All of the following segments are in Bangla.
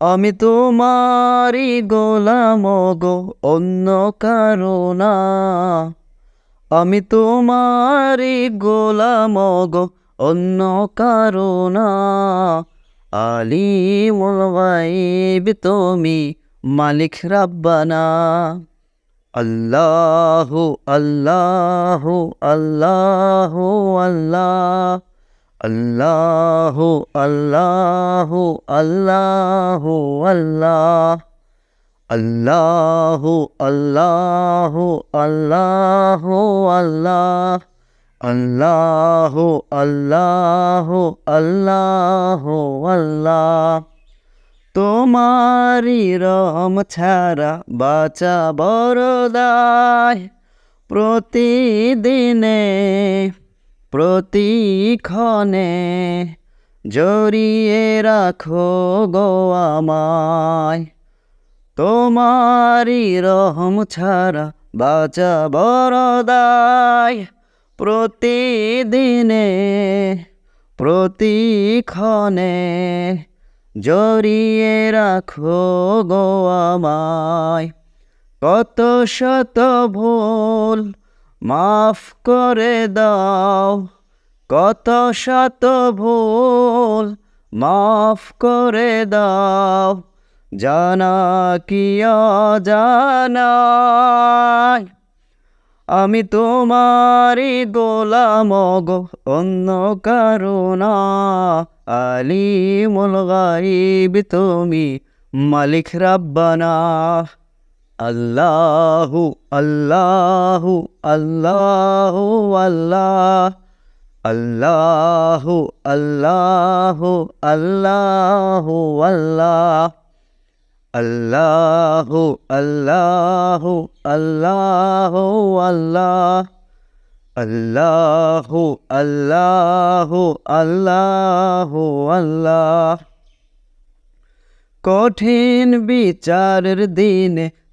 আমি তোমারি গোলাম গো, অন্য কারণা আমি তোমারি গোলাম গো, অন্য কারণা আলিমুল গাইব তুমি মালিক রাব্বানা। আল্লাহু আল্লাহু আল্লাহু আল্লাহ। আল্লাহু আল্লাহু আল্লাহু, আল্লাহ। আল্লাহু আল্লাহু আল্লাহু, আল্লাহ। আল্লাহু আল্লাহু আল্লাহু, আল্লাহ। তোমারি রহম ছাড়া বাঁচা বড়দায় প্রতিদিনে প্রতিক্ষণে জড়িয়ে রাখো গো আমায়। তোমারি রহম ছাড়া বাঁচা বড়দায় প্রতিদিনে, প্রতিক্ষণে জড়িয়ে রাখো গো আমায়। কত শত ভুল মাফ করে দাও, কত শত ভুল মাফ করে দাও, জানা কি জানাই আমি তোমারি গোলাম গো, অন্য কারণা আলিমুল গাইব তুমি মালিক রাব্বানা। আল্লাহু আল্লাহু আল্লাহু, আল্লাহ, আল্লাহু আল্লাহু আল্লাহু, আল্লাহ, আল্লাহু আল্লাহু আল্লাহু, আল্লাহ, আল্লাহু আল্লাহু আল্লাহু, আল্লাহ। কঠিন বিচারের দিনে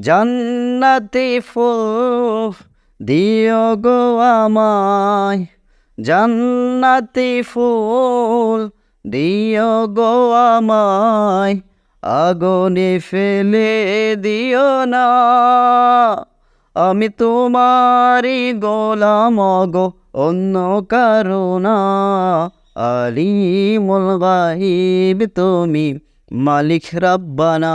জান্নাতি ফুল দিও গো আমায়। জান্নাতি ফুল, দিও গো আমায়। আগুনে ফেলে দিও না। আমি তোমারি গোলাম গো, অন্য কারণা আলিমুল গাইব তুমি মালিক রাব্বানা।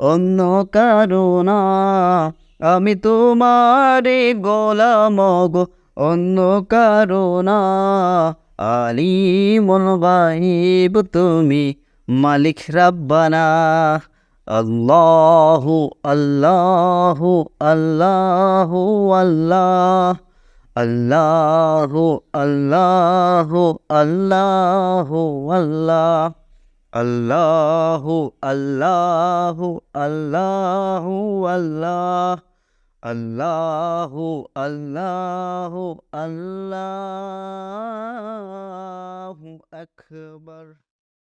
অন্য কারণা, আমি তোমারি গোলাম গো। অন্য কারণা, আলিমুল গাইব তুমি মালিক রাব্বানা। আল্লাহু আল্লাহু আল্লাহু, আল্লাহ। আল্লাহু আল্লাহু আল্লাহু, আল্লাহ। আল্লাহু আল্লাহ আল্লাহ আল্লাহ আল্লাহ আল্লাহ আল্লাহ আকবার।